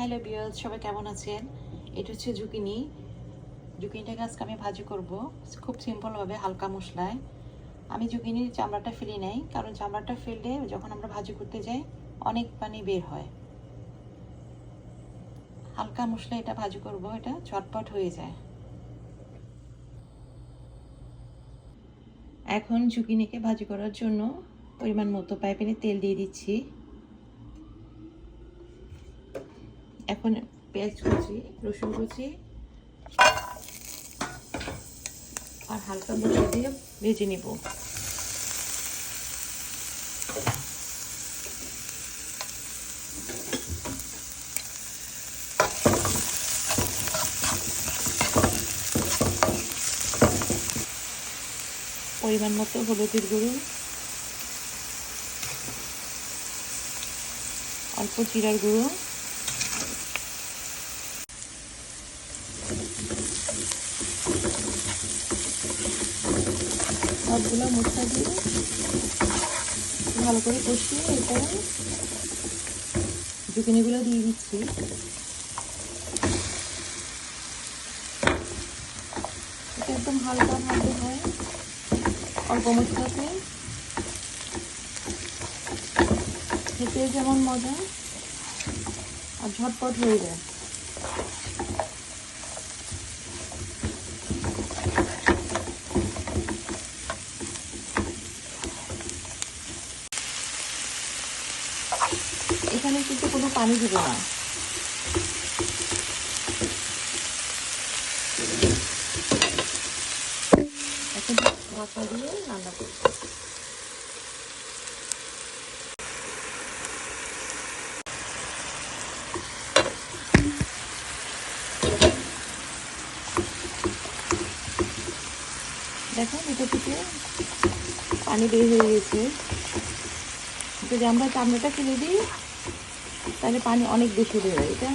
Hello বিয়ার্স, সবাই কেমন আছেন? এটা হচ্ছে জুকিনি। জুকিনিটাকে আজকে আমি ভাজি করব। খুব সিম্পলভাবে হালকা মশলায়। আমি জুকিনির চামড়াটা ফেলি নাই, কারণ চামড়াটা ফেললে যখন আমরা ভাজি করতে যাই, অনেক পানি বের হয়। হালকা মশলা এটা ভাজি করব, এটা চটপট হয়ে যায়। এখন জুকিনিকে ভাজি করার জন্য পরিমাণ মতো পাইপেনে তেল দিয়ে দিচ্ছি। এখন পেঁয়াজ কুচি, রসুন কুচি আর হালকা মশলা দিয়ে ভেজে নেব। পরিমাণ মতো হলুদের গুঁড়ো, অল্প জিরার গুঁড়ো সবগুলো মশলা দিয়ে ভালো করে কষিয়ে এরপরে জুকিনিগুলো দিয়ে দিচ্ছি। এটা একদম হালকা ভাবে হয়, অল্প মশলাতে। খেতে যেমন মজা, আর ঝটপট হয়ে যায়। এখানে কিন্তু কোনো পানি দিব না। এখন ঢাকা দিয়ে রান্না করব। দেখুন এটা থেকে পানি বের হয়ে গেছে। যদি আমরা চামড়াটা ফেলে দিই, তাহলে পানি অনেক বেশি বের হয় এটা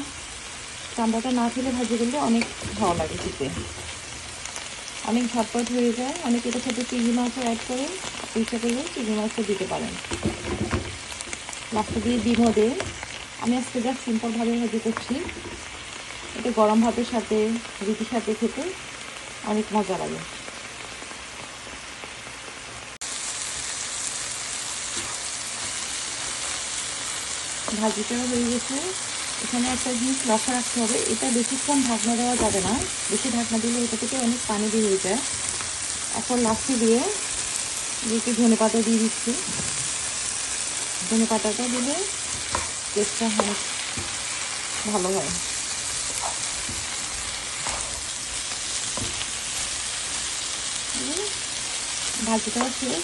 চামড়াটা না ফেলে ভাজি করলে অনেক ভালো লাগে খেতে। অনেক ঝটপট হয়ে যায়। অনেক এটার সাথে চিংড়ি মাছও অ্যাড করে ইচ্ছা করলে চিংড়ি মাছও দিতে পারেন। লাস্টে দিয়ে ডিমও দেয় আমি আজকে যা সিম্পলভাবে ভাজি করছি। এটা গরম ভাতের সাথে, রুটির সাথে খেতে অনেক মজা লাগে। ভাজিটা হয়ে গেছে। এখানে একটা জিনিস লক্ষ্য রাখতে হবে, এটা বেশিক্ষণ ঢাকনা দেওয়া যাবে না। বেশি ঢাকনা দিলে এটা থেকে অনেক পানি বের হয়ে যায়। এখন লাস্টে দিয়ে একটু ধনে পাতা দিয়ে দিচ্ছি। ধনে পাতাটা দিলে টেস্টটা অনেক ভালো হয়। ভাজিটাও শেষ।